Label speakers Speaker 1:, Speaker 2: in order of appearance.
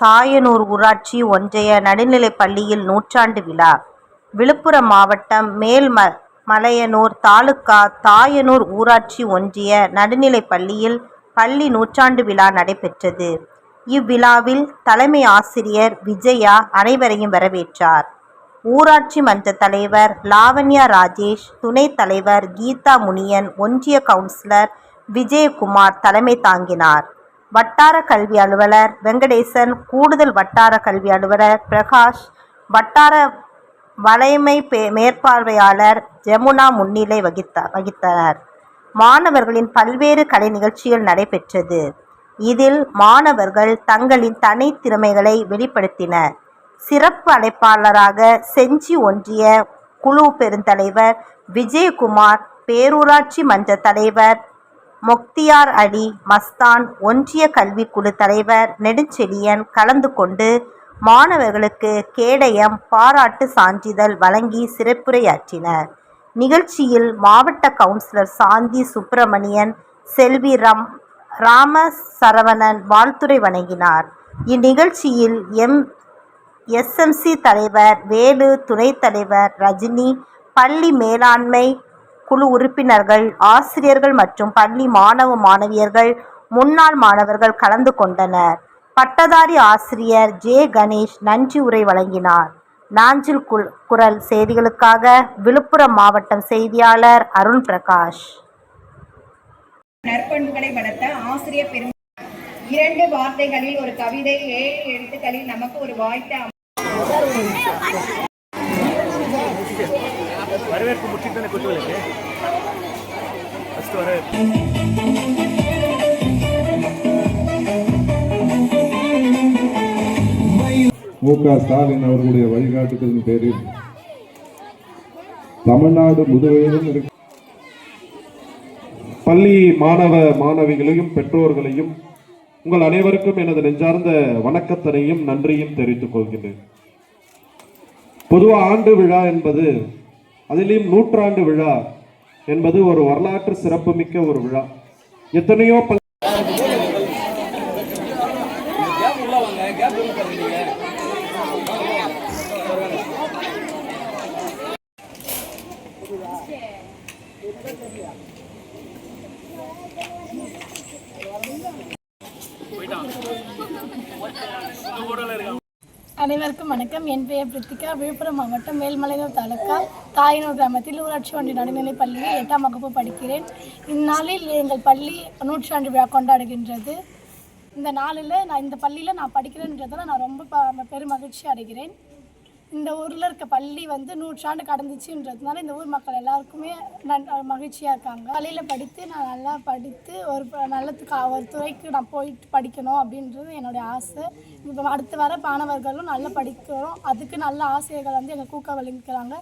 Speaker 1: தாயனூர் ஊராட்சி ஒன்றிய நடுநிலைப் பள்ளியில் நூற்றாண்டு விழா விழுப்புரம் மாவட்டம் மேல் ம மலையனூர் தாலுக்கா தாயனூர் ஊராட்சி ஒன்றிய நடுநிலைப் பள்ளியில் பள்ளி நூற்றாண்டு விழா நடைபெற்றது. இவ்விழாவில் தலைமை ஆசிரியர் விஜயா அனைவரையும் வரவேற்றார். ஊராட்சி மன்ற தலைவர் லாவண்யா ராஜேஷ், துணைத் தலைவர் கீதா முனியன், ஒன்றிய கவுன்சிலர் விஜயகுமார் தலைமை தாங்கினார். வட்டார கல்வி அலுவலர் வெங்கடேசன், கூடுதல் வட்டார கல்வி அலுவலர் பிரகாஷ், வட்டார வலைமை மேற்பார்வையாளர் ஜமுனா முன்னிலை வகித்தனர். மாணவர்களின் பல்வேறு கலை நிகழ்ச்சிகள் நடைபெற்றது. இதில் மாணவர்கள் தங்களின் தனித்திறமைகளை வெளிப்படுத்தினர். சிறப்பு அழைப்பாளராக செஞ்சி ஒன்றிய குழு பெருந்தலைவர் விஜயகுமார், பேரூராட்சி மன்ற தலைவர் மொக்தியார் அலி மஸ்தான், ஒன்றிய கல்விக்குழு தலைவர் நெடுஞ்செழியன் கலந்து கொண்டு மாணவர்களுக்கு கேடயம், பாராட்டு சான்றிதழ் வழங்கி சிறப்புரையாற்றினர். நிகழ்ச்சியில் மாவட்ட கவுன்சிலர் சாந்தி சுப்பிரமணியன், செல்வி ரம் ராம சரவணன் வாழ்த்துரை வணங்கினார் இந்நிகழ்ச்சியில் எம். எஸ்எம்சி தலைவர் வேலு, துணைத் தலைவர் ரஜினி, பள்ளி மேலாண்மை குழு உறுப்பினர்கள், ஆசிரியர்கள் மற்றும் பள்ளி மாணவ, மாணவியர்கள், முன்னாள் மாணவர்கள் கலந்து கொண்டனர். பட்டதாரி ஆசிரியர் ஜே கணேஷ் நன்றி உரை வழங்கினார். நாஞ்சில் குரல் செய்திகளுக்காக விழுப்புரம் மாவட்டம் செய்தியாளர் அருண் பிரகாஷ்
Speaker 2: நற்பண்புகளை வளர்த்த ஆசிரியர் பெரும் இரண்டு வார்த்தைகளில் ஒரு கவிதை ஏழு எழுத்துக்களில் நமக்கு ஒரு வாய்ப்பு
Speaker 3: வரவேற்பு முற்றித்தானே குத்துவிளக்கு ஃபஸ்ட்டு வரவேற்பு.
Speaker 4: மு க. ஸ்டாலின் அவர்களுடைய வழிகாட்டுதலின் பேரில் தமிழ்நாடு முதுவெளியிலும் இருக்க பள்ளி மாணவ மாணவிகளையும் பெற்றோர்களையும் உங்கள் அனைவருக்கும் எனது நெஞ்சார்ந்த வணக்கத்தனையும் நன்றியும் தெரிவித்துக் கொள்கின்றேன். பொதுவாக ஆண்டு விழா என்பது அதிலையும் நூற்றாண்டு விழா என்பது ஒரு வரலாற்று சிறப்புமிக்க ஒரு விழா. எத்தனையோ பள்ளி
Speaker 5: அனைவருக்கும் வணக்கம். என் பெயர் பிரித்திகா. விழுப்புரம் மாவட்டம் மேல்மலையூர் தாலுக்கா தாயனூர் கிராமத்தில் ஊராட்சி ஒன்றிய நடுநிலைப் பள்ளியில் எட்டாம் வகுப்பு படிக்கிறேன். இந்நாளில் எங்கள் பள்ளி நூற்றாண்டு விழா கொண்டாடுகின்றது. இந்த நாளில் நான் இந்த பள்ளியில் நான் படிக்கிறேன்றதில் நான் ரொம்ப ப பெரும் மகிழ்ச்சி அடைகிறேன். இந்த ஊரில் இருக்க பள்ளி வந்து நூற்றாண்டு கடந்துச்சுன்றதுனால இந்த ஊர் மக்கள் எல்லாருக்குமே நன் மகிழ்ச்சியாக இருக்காங்க. பள்ளியில் படித்து நான் நல்லா படித்து ஒரு நல்ல ஒரு துறைக்கு நான் போயிட்டு படிக்கணும் அப்படின்றது என்னுடைய ஆசை. இப்போ அடுத்து வர மாணவர்களும் நல்லா படிக்கிறோம் அதுக்கு நல்ல ஆசிரியர்கள் வந்து எங்கள் கூக்க வழங்கிக்கிறாங்க